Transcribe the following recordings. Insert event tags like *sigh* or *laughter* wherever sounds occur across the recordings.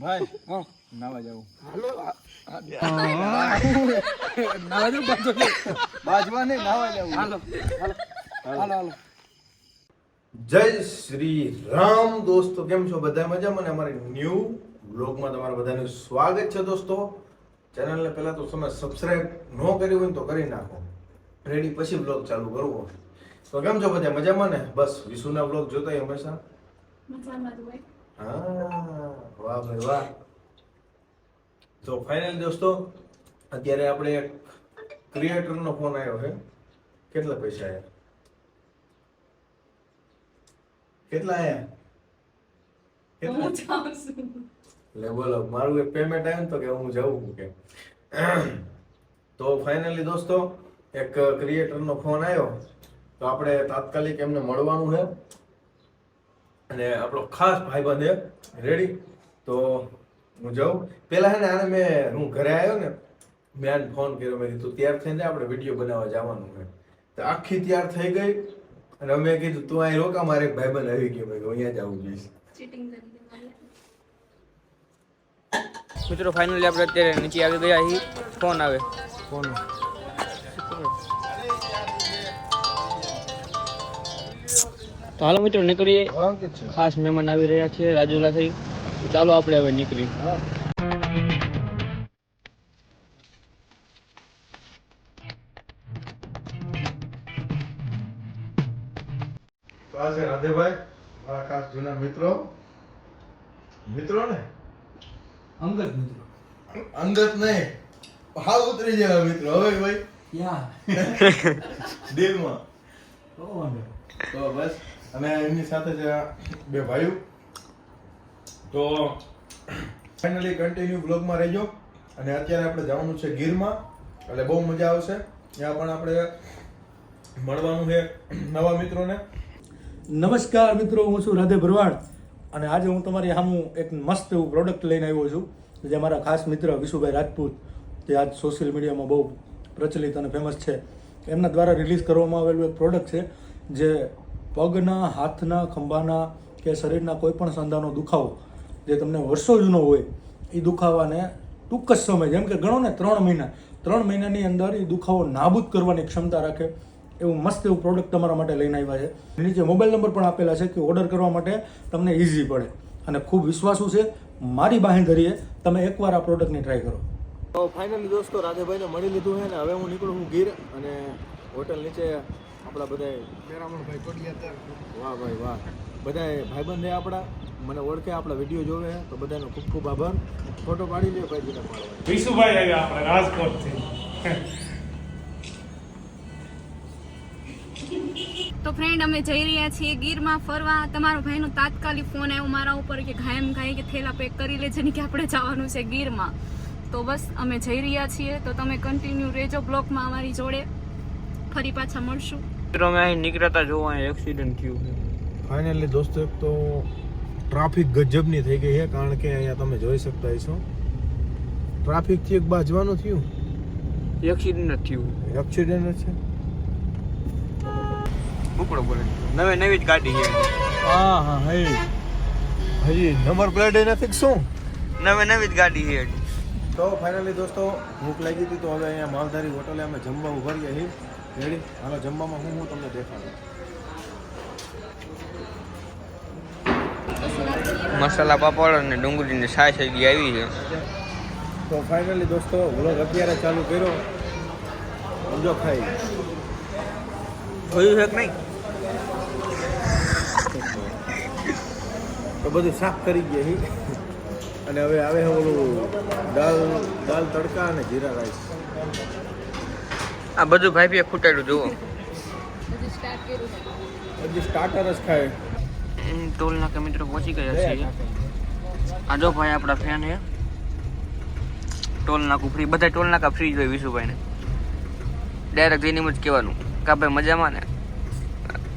ભાઈ હા નાવા જાવું નાવા દો બાજુ. બાજવા નહીં નાવા જાવું હાલો હાલો. હાલો હાલો. જય શ્રી રામ દોસ્તો કેમ છો? બધા મજામાં ને અમારી ન્યૂ બ્લોગમાં તમારા બધાનું સ્વાગત છે દોસ્તો. ચેનલને પહેલા તો તમે સબસ્ક્રાઇબ ન કરી હોય ને તો કરી નાખો. રેડી પછી બ્લોગ ચાલુ કરવો. તો કેમ છો? બધા મજામાં ને? બસ વિશુના બ્લોગ જોતા હંમેશા. હા. વાહ ભાઈ વાહ. તો ફાઇનલ દોસ્તો અત્યારે આપણે એક ક્રિએટરનો ફોન આવ્યો છે. કેટલા પૈસા આવ્યા કેટલા આવ્યા બોલો મારું એક પેમેન્ટ આવ્યું તો કે હું જાઉં કે. તો ફાઇનલી દોસ્તો એક ક્રિએટરનો ફોન આવ્યો તો આપણે તાત્કાલિક એમને મળવાનું છે. અને આપણો ખાસ ભાઈબંધ રેડી તો હું જાઉં. પહેલાં છે ને આને મેં હું ઘરે આવ્યો ને મેં આને ફોન કર્યો. મેં કીધું તૈયાર થઈને આપણે વીડિયો બનાવવા જવાનું છે. તો આખી તૈયાર થઈ ગઈ અને અમે કીધું તું અહીં રોકા મારે એક ભાઈબંધ આવી ગયો. મેં અહીંયા જવું આવું જોઈશ. મિત્રો ફાઇનલી આપણે અત્યારે નીચે આવી ગયા અહીં ફોન આવે. ફોન તો હાલો મિત્રો નીકળીએ. ખાસ મહેમાન આવી રહ્યા છે રાજુલા થઈ ચાલો આપણે હવે નીકળી. તો રાધેભાઈ મારા ખાસ જૂના મિત્રો. મિત્રો ને? અંગત મિત્રો. અંગત નહીં હા ઉતરી જેવા મિત્રો હવે ભાઈ? ક્યાં દિલમાં. તો તો બસ અને એમની સાથે જ આ બે ભાઈઓ. તો ફાઇનલી કન્ટિન્યુ બ્લોગમાં રહેજો. અને અત્યારે આપણે જવાનું છે ગીરમાં. એટલે બહુ મજા આવશે. ત્યાં પણ આપણે મળવાનું છે નવા મિત્રોને. નમસ્કાર મિત્રો હું છું રાધે ભરવાડ. અને આજે હું તમારી સામું એક મસ્ત એવું પ્રોડક્ટ લઈને આવ્યો છું. જે મારા ખાસ મિત્ર વિશુભાઈ રાજપૂત જે આજ સોશિયલ મીડિયામાં બહુ પ્રચલિત અને ફેમસ છે. એમના દ્વારા રિલીઝ કરવામાં આવેલું એક પ્રોડક્ટ છે જે પગના હાથના ખંભાના કે શરીરના કોઈપણ સંધાનો દુખાવો જે તમને વર્ષો જૂનો હોય એ દુખાવાને ટૂંક જ સમય જેમ કે ગણો ને ત્રણ મહિના. ત્રણ મહિનાની અંદર એ દુખાવો નાબૂદ કરવાની ક્ષમતા રાખે. એવું મસ્ત એવું પ્રોડક્ટ તમારા માટે લઈને આવ્યા છે. નીચે મોબાઈલ નંબર પણ આપેલા છે કે ઓર્ડર કરવા માટે તમને ઇઝી પડે. અને ખૂબ વિશ્વાસુ છે મારી બાંહેધરીએ તમે એકવાર આ પ્રોડક્ટની ટ્રાય કરો. તો ફાઇનલી દોસ્તો રાધેભાઈને મળી લીધું છે ને હવે હું નીકળું છું ગીર અને હોટલ નીચે આપણા બધા મેરામણભાઈ કોડિયાતર. વાહ ભાઈ વાહ. બધા ભાઈબંધ છે આપણા. મને ઓળખે આપણા વીડિયો જોવે તો બધાનો ખૂબ ખૂબ આભાર. ફોટો પાડી લ્યો ભાઈ જીને પાડો વિશુભાઈ આવ્યા આપણે રાજકોટથી. તો ફ્રેન્ડ અમે જઈ રહ્યા છીએ ગીરમાં ફરવા. તમારો ભાઈનો તાત્કાલિક ફોન આવ્યો મારા ઉપર કે ઘાયમ ઘાય કે થેલા પેક કરી લેજે ને કે આપણે જવાનું છે ગીરમાં. તો બસ અમે જઈ રહ્યા છીએ. તો તમે કન્ટિન્યુ રહેજો બ્લોકમાં અમારી જોડે. ફરી પાછા મળશું. મિત્રો અમે અહીં નીકળતા જોવા એક્સિડન્ટ થયું ફાઇનલી દોસ્તો એક તો ટ્રાફિક ગજબની થઈ ગઈ છે કારણ કે અહીંયા તમે જોઈ શકતા હશો. ટ્રાફિકથી એક બાજવાનું થયું? એક્સિડન્ટ થયું. એક્સિડન્ટ છે? બુકડો બોલે. નવે નવી જ ગાડી છે. હા હા હે. હજી નંબર પ્લેટ એના ફિક્સ શું? નવે નવી જ ગાડી છે. તો ફાઇનલી દોસ્તો ભૂખ લાગી હતી તો હવે અહીંયા માલધારી હોટલે અમે જમવા ઊભા રહ્યા છીએ. રેડી હાલો જમવામાં હું હું તમને દેખાડું. મસાલા પાપડ અને ડુંગળીની છાશ હજી આવી છે. તો ફાઇનલી દોસ્તો વ્લોગ અત્યારે ચાલુ કર્યો. સમજો ખાઈ. જોયું છે કે નહીં? તો બધું સાફ કરી ગયા હી અને હવે આવે છે ઓલું દાલ દાલ તડકા અને જીરા રાઈસ. આ બધું ભાઈ ભાઈ ખૂટાડ્યું જુઓ. હજી સ્ટાર્ટર જ ખાય. ટોલ નાકા મિત્રો પહોંચી ગયા છીએ. આ જો ભાઈ આપણા ફેન છે. ટોલ નાકું ફ્રી બધા ટોલ નાકા ફ્રી જોઈ હોય વિશુભાઈને. ડાયરેક્ટ જઈને એમ જ કહેવાનું. કા ભાઈ મજામાં ને?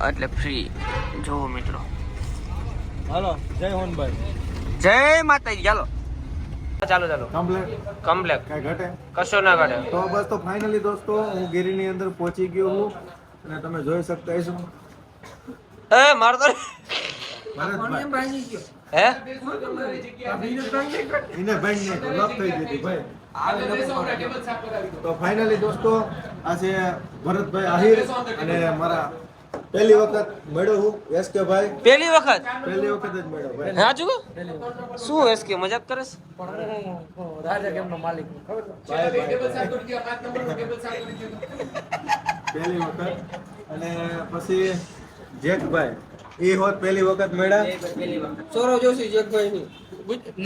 એટલે ફ્રી જોવો મિત્રો. હાલો જય હોનભાઈ. જય માતાજી ચાલો. ચાલો ચાલો. કમ્પ્લેટ કમ્પ્લેટ કઈ ઘટે? કશો ના ઘટે. તો બસ તો ફાઇનલી દોસ્તો હું ગીરીની અંદર પહોંચી ગયો હું. અને તમે જોઈ શકતા હશો. એ મારતો તો ફાઇનલી દોસ્તો આજે ભરતભાઈ આહિર અને મારા પહેલી વખત મળ્યો હું એસ કે ભાઈ. પહેલી વખત? પહેલી વખત જ મળ્યો ભાઈ. હા ચુકો શું એસ કે મજાક છે? રાજા કેમનો માલિક ખબર પહેલી વખત. અને પછી જેકભાઈ એ હોત પહેલી વખત મળ્યા. સૌરવ જોશી જેકભાઈ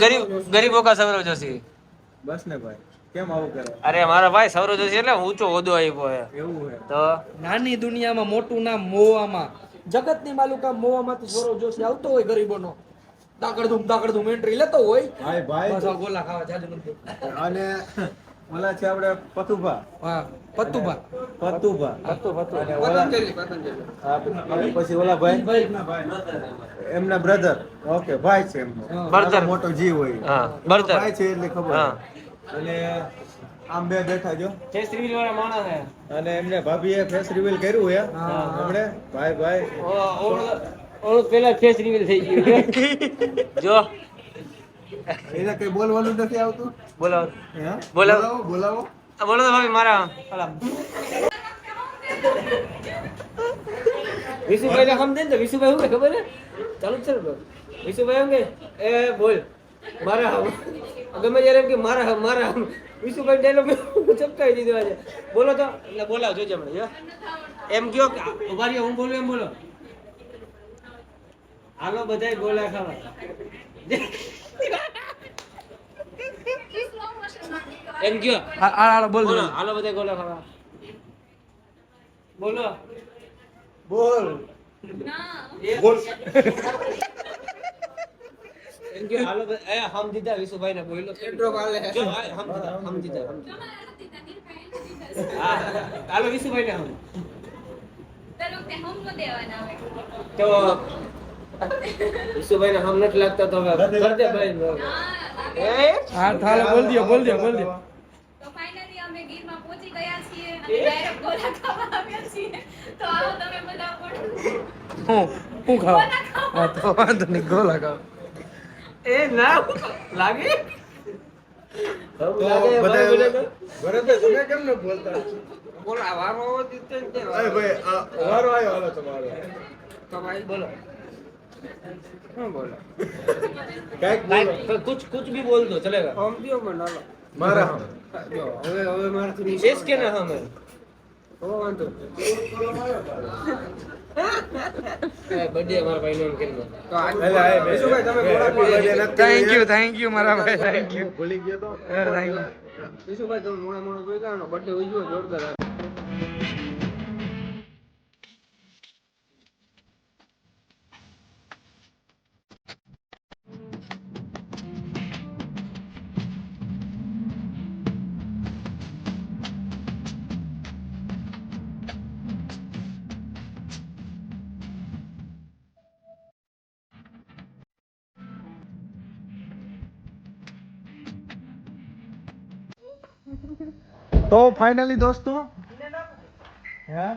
ગરીબ ગરીબો કા સૌરવ જોશી. બસ ને ભાઈ કેમ આવું કરે? અરે મારા ભાઈ સૌરવ જોશી એટલે ઊંચો હોદો આવ્યો હે. એવું હે. તો? નાની દુનિયામાં મોટું નામ મોવામાં. જગતની માલુકા મોવામાંથી સૌરવ જોશી આવતો હોય ગરીબોનો. દાકડ ધૂમ એન્ટ્રી લેતો હોય. ભાઈ ભાઈ ગોલા ખાવા જાજુ નથી. અને ઓલા છે આપણે પતુભા હા પતુભા પતુભા અને પછી ઓલા ભાઈ? એમના બ્રધર. ઓકે ભાઈ છે એમનો Brother. મોટો જીવ હોય. હા ભાઈ છે એટલે ખબર. અને આમ બે બેઠા જો. તે શ્રી વાળા માણસ હે અને એમને ભાભીએ ફેસ રિવીલ કર્યું હે. હમણે ભાઈ ભાઈ. ઓળો પેલા ફેસ રિવીલ થઈ ગયું. *laughs* જો. એને કઈ બોલવાનું નથી આવતું? બોલાવો. બોલાવો. બોલાવો બોલો તો ભાભી મારા ઓલા વિશુભાઈ ને સમજે ને તો વિશુભાઈ શું ખબર ને ચાલુ છે વિશુભાઈ એમ કે એ બોલ. મારા હમ. ગમે ત્યારે એમ કે મારા હમ મારા હમ. વિશુભાઈ ડાયલોગ ચપકાવી દીધો આજે. બોલો તો. એટલે બોલાવ જોજે હમણાં. એમ કયો કે ઊભા રહ્યો હું બોલું એમ બોલો. હાલો બધાય બોલા ખાવા એમ કયો? બોલ હાલો બધાય ગોલા ખાવા. બોલો. બોલ. બોલ. એમ કે હાલો બધા- એ હમ દીધા વિશુભાઈ ને બોલો Intro કાલે. જો, હમ દીધા હમ દીધા હમ દીધા. હા હાલો વિશુભાઈ ને હમ તો વિશુભાઈ ને હમ નથી લાગતા તો કર દે ભાઈ એ? હા થાલે બોલ દિયો બોલ દિયો બોલ દિયો તો ફાઇનલી અમે ગીરમાં પહોંચી ગયા છીએ અને ડાયરેક્ટ ગોલા ખાવા આવ્યા છીએ. તો આવો તમે બધા પણ હું હું ખાવા? હા તો વાંધો નહીં ગોલા ખાવા. એ ના લાગે? તો લાગે ભાઈ તમે કેમ ન બોલતા? બોલો આ વારો આવ્યો તમારો. તો ભાઈ બોલો. કુછ કુછ ભી બોલ દો ચલેગા. હમ દિયો મને મારા હમ. હવે હવે મારા થી શેષ કે ના હમ? હો વાંધો મોડા થેન્ક યુ થેન્ક યુ મારા ભાઈ થેન્ક યુ ભૂલી ગયો તો. થેન્ક યુ જોરદાર તો ફાઇનલી દોસ્તો હે?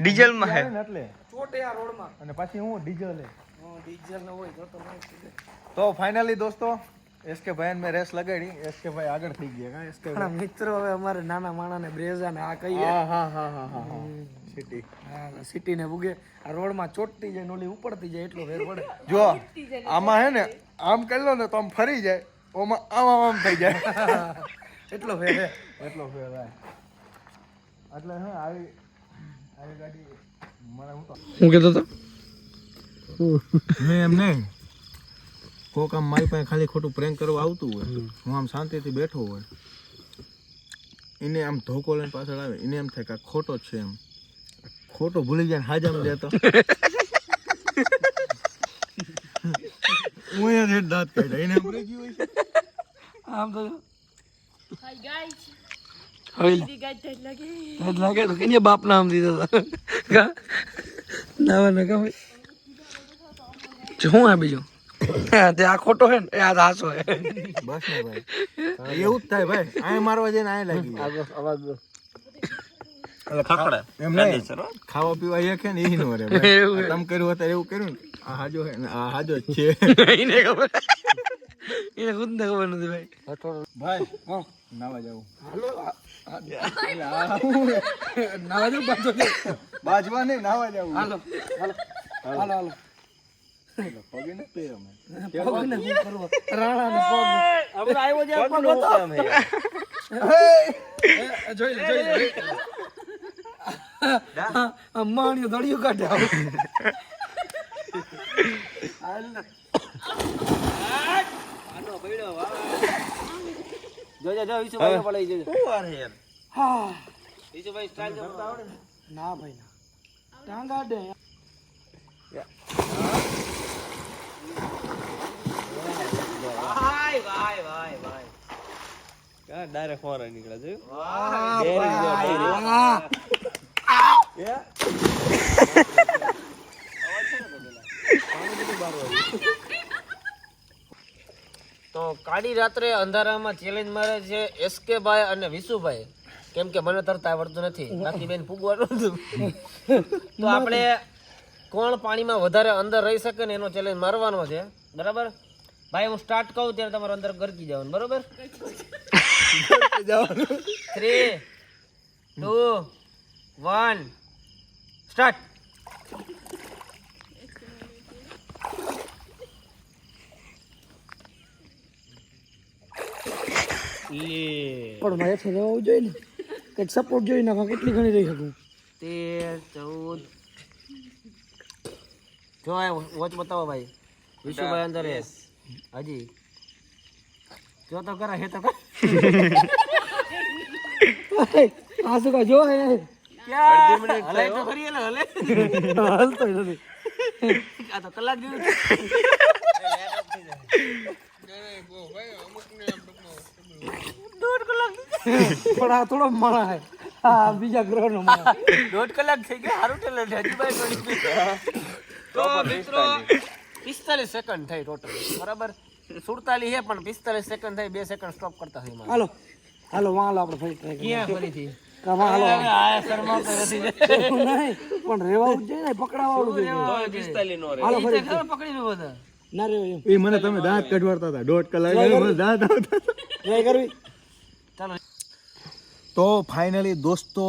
ડીઝલમાં હે એટલે. ચોટે આ રોડમાં. અને પછી હું ડીઝલ ડીઝલ ન હોય તો તો તો ફાઇનલી દોસ્તો એસકે ભાઈ મેં રેસ લગાડી. એસકે ભાઈ આગળ થઈ ગયા એસકે ભાઈ. મિત્રો હવે અમારે નાના માણાને બ્રેઝા ને આ કહીએ. હા હા હા હા હા હા. સિટી હા સિટી ને ભૂગે. આ રોડમાં ચોટતી જાય નોલી ઓલી ઉપડતી જાય એટલો ફેર પડે જો આમાં હે ને આમ કરી લો ને તો આમ ફરી જાય. ઓમાં આમ આમ આમ થઈ જાય. *laughs* એટલો ફેર હે. એટલો ફેર થાય એટલે હું આવી આવી ગાડી મને હું તો હું કહેતો તો? મેં એમ નહીં. કોક આમ મારી પાસે ખાલી ખોટું પ્રેન્ક કરવા આવતું હોય. હું આમ શાંતિથી બેઠો હોય. એને આમ ધોકો લઈને પાછળ આવે. એને એમ થાય કે ખોટો છે એમ. ખોટો ભૂલી જાય ને હાજામ દેતો. હું અહીંયા જ દાંત કાઢ્યા. એને એમ રહી ગયું હોય. આમ તો હાય ગાઈસ હવે દી ગાઈસ ટેટ લાગે તો કે બાપ નામ દીધા હતા નાવા ના ભાઈ શું આ બીજું તે આ ખોટો હે ને આ હાસો હે બસ ને ભાઈ એવું જ થાય ભાઈ આ મારવા જઈને આ લાગી જાય. એમ નહીં ખાવા પીવા છે ને એ નો રે કર્યું અત્યારે એવું કર્યું ને આ હાજો હે ને આ હાજો છે એને ખબર એને ખુદ ને ખબર નથી ભાઈ ભાઈ નાવા જાવું *laughs* નાવા દો પાછો બાજવા નહીં નાવા જાવું હાલો હાલો હાલો. હાલો પગે ને પગ શું કરવો? રાણા ને પગ. આપણે આવ્યો છે પગ હતો. એ, જોઈ લે જોઈ લે. માણ્યો દળિયું કાઢે આવું. જોજો જો નો પડાઈ જોજો. હું વાર યાર હા. વિશુભાઈ સ્ટાઇલ જો કરતા આવડે ને. ના ભાઈ ના. ટાંગા દે. ભાઈ ભાઈ ભાઈ ભાઈ. ક્યાં ડાયરેક્ટ ફોર નીકળે છે? તો કાળી રાત્રે અંધારામાં ચેલેન્જ મારે છે એસકે ભાઈ અને વિશુભાઈ. કેમ કે મને તરતા આવડતું નથી. બાકી બેન ફૂગવાનું હતું. *laughs* તો આપણે કોણ પાણીમાં વધારે અંદર રહી શકે ને એનો ચેલેન્જ મારવાનો છે. બરાબર? ભાઈ હું સ્ટાર્ટ કહું ત્યારે તમારે અંદર ગરકી જવાનું. બરોબર? થ્રી ટુ વન સ્ટાર્ટ પણ મારે છે રહેવું જોઈએ ને. કંઈક સપોર્ટ જોઈ નાખો કેટલી ઘણી રહી શકું? તેર ચૌદ. જો આ વોચ બતાવો ભાઈ. વિશુભાઈ અંદર હજી. જો તો કરા હે તો આ શું કહે જો હે હલે તો ખરી હલે. હલે હાલતો નથી. આ તો કલાક જેવું પણ આ થોડો માણા હે આ બીજા ગ્રહનો માણા દોઢ કલાક થઈ ગયા સારું ટેલેન્ટ હજીભાઈ ગણી તો મિત્રો પિસ્તાલીસ સેકન્ડ થઈ ટોટલ બરાબર? સુડતાલીસ હે પણ પિસ્તાલીસ સેકન્ડ થઈ બે સેકન્ડ સ્ટોપ કરતા હોય હાલો હાલો વાલો આપણે ફરી ટ્રાય કરીએ. ક્યાં ફરીથી? પણ રેવાવું જ ને પકડાવાનું જોઈએ. હાલો ફરી. ખબર પકડી ના રેવો એ મને તમે દાંત કઢવાડતા હતા. દોઢ કલાક દાંત આવતા કરવી ચાલો. તો ફાઇનલી દોસ્તો,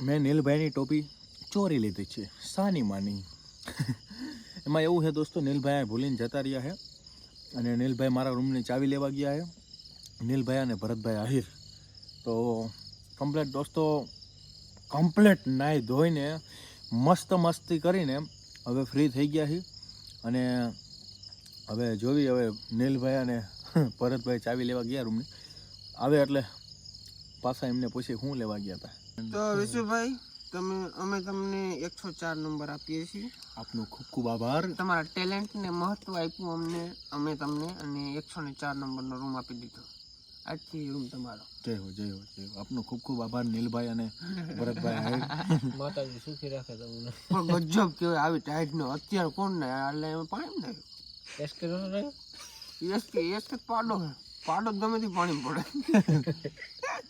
મેં નીલભાઈની ટોપી ચોરી લીધી છે સાની માની. એમાં એવું છે દોસ્તો, નીલભાઈ ભૂલીને જતા રહ્યા છે અને નીલભાઈ મારા રૂમની ચાવી લેવા ગયા છે. નીલભાઈ અને ભરતભાઈ આહિર. તો કમ્પ્લેટ દોસ્તો કમ્પ્લેટ નાહી ધોઈને મસ્ત મસ્તી કરીને હવે ફ્રી થઈ ગયા છે અને હવે જોવી, હવે નીલભાઈ અને *laughs* ભરતભાઈ ચાવી લેવા ગયા રૂમની. આવે એટલે પાછા એમને પૂછી શું લેવા ગયા હતા તો વિશુભાઈ તમે અમે તમને એકસો ચાર નંબર આપીએ છીએ. આપનો ખૂબ ખૂબ આભાર. તમારા ટેલેન્ટને મહત્વ આપ્યું અમને અમે તમને અને એકસો ને ચાર નંબરનો રૂમ આપી દીધો. આજથી રૂમ તમારો. જય હો જય હો જય હો. આપનો ખૂબ ખૂબ આભાર નીલભાઈ અને ભરતભાઈ. *laughs* માતાજી સુખી રાખે તમને. પણ ગજબ કહેવાય આવી ટાઈટનો અત્યારે કોણ ને? એટલે એમાં પાણી ને એસ કે એસ કે એસ કે પાડો. પાડો જ ગમે તે પાણી પડે.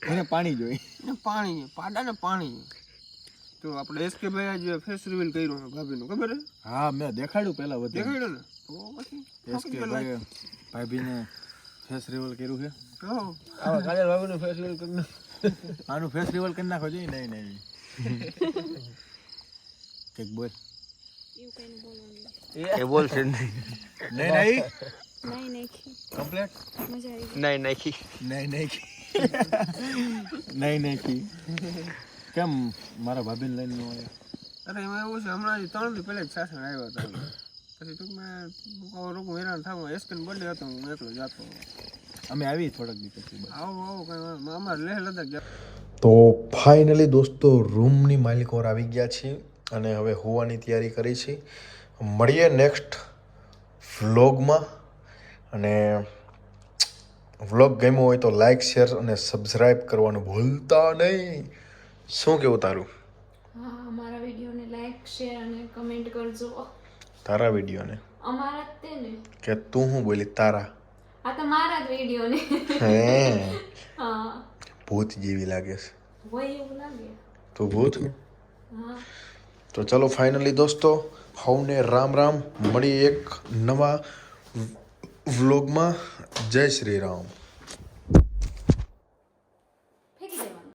એને પાણી જોઈએ. ને પાણી છે પાડા ને પાણી તો આપણે એસ કે ભાઈ આજે ફેસ રિવીલ કર્યું છે ભાભીનું ખબર હા મેં દેખાડ્યું પહેલા વધે દેખાડ્યું ને? તો પછી એસ કે ભાઈ ભાભીને ફેસ રિવીલ કર્યું છે. કહો આવા કાજલ ફેસ રિવીલ કરી આનું ફેસ રિવીલ કરી નાખો જોઈએ. નહીં નહીં કંઈક બોલ. એ બોલશે *laughs* નહીં નહીં. નહીં નાખી કમ્પ્લેટ મજા આવી નહીં નાખી નહીં નહીં. નહીં નહીં. કેમ મારા ભાભીને લઈને ન આવ્યા? અરે એમાં એવું છે હમણાં ત્રણ દી પહેલા જ સાસણ આવ્યો હતા પછી ટૂંકમાં રોગ હેરાન થવા એસકેન બર્થડે હતો હું એકલો જતો અમે આવી થોડાક દિવસ પછી આવો આવો આવું કઈ અમારે લેહ લદાખ ગયા. તો ફાઇનલી દોસ્તો રૂમની માલિકોર આવી ગયા છે અને હવે હોવાની તૈયારી કરી છે. મળીએ નેક્સ્ટ વ્લોગમાં. અને વ્લોગ ગમ્યો હોય તો લાઈક શેર અને સબસ્ક્રાઈબ કરવાનું ભૂલતા નહીં. શું કેવું તારું? હા અમારા વિડીયોને લાઈક શેર અને કમેન્ટ કરજો. તારા વિડીયોને? અમારા તે ને. કે તું શું બોલી તારા? આ તો મારા જ વિડીયોને. હે. હા. ભૂત જેવી લાગે છે. હોય એવું લાગે. તું ભૂત? હા. તો ચલો ફાઇનલી દોસ્તો હવને રામ રામ. મળી એક નવા વ્લોગમાં જય શ્રી રામ.